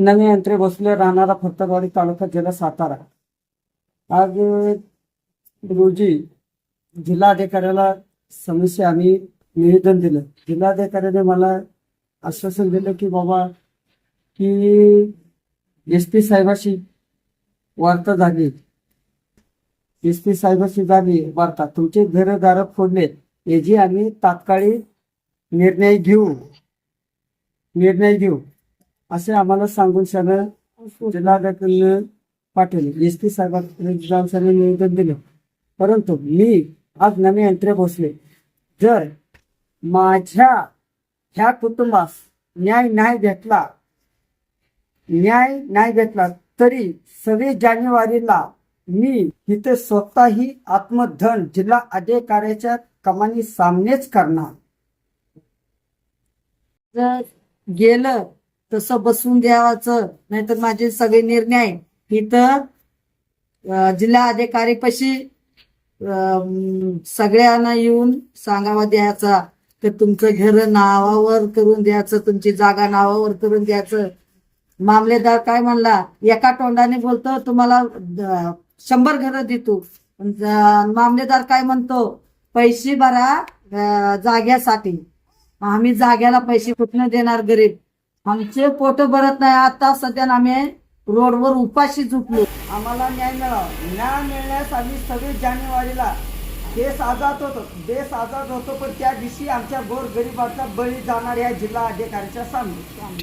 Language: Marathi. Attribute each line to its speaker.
Speaker 1: नवे यंत्रे बसले राहणारा फक्तवाडी तालुका जिल्हा सातारा. आज रोजी जिल्हाधिकाऱ्याला समस्या आम्ही निवेदन दिलं. जिल्हाधिकाऱ्याने मला आश्वासन दिलं की बाबा की एस पी साहेबाशी वार्ता झाली. एस पी साहेबाशी झाली वार्ता. तुमचे घरदार फोडले. याची आम्ही तात्काळी निर्णय घेऊ निर्णय घेऊ. असे आम्हाला सांगून सगळं जिल्हाधिकाऱ्यानं पाठवले. एस पी साहेबांनी निवेदन दिलं. परंतु मी आज नवे यंत्रे भोसले जर माझ्या ह्या कुटुंबास न्याय नाही भेटला न्याय नाही भेटला तरी सव्वीस जानेवारीला मी इथे स्वतःही आत्मधन जिल्हा अधिकाऱ्याच्या कमानी सामनेच करणार. जर गेलं तसं बसून द्यावाचं नाहीतर माझे सगळे निर्णय इथं जिल्हा अधिकारी पशी सगळ्यांना येऊन सांगावा द्यायचा. तर तुमचं घर नावावर करून द्यायचं तुमची जागा नावावर करून द्यायचं. मामलेदार काय म्हणला एका तोंडाने बोलतो तुम्हाला शंभर घरं देतो. मामलेदार काय म्हणतो पैसे भरा जाग्यासाठी. आम्ही जाग्याला पैसे कुठनं देणार गरीब? आमचे पोट भरत नाही. आता सध्या आम्ही रोडवर उपाशी झुकलो आम्हाला न्याय मिळावा. न्याय मिळण्यास आम्ही सव्वीस जानेवारीला देश आझाद होतो. देश आझाद होतो पण त्या दिवशी आमच्या गोर गरिबाचा बळी जाणार या जिल्हा अधिकाऱ्याच्या सामने.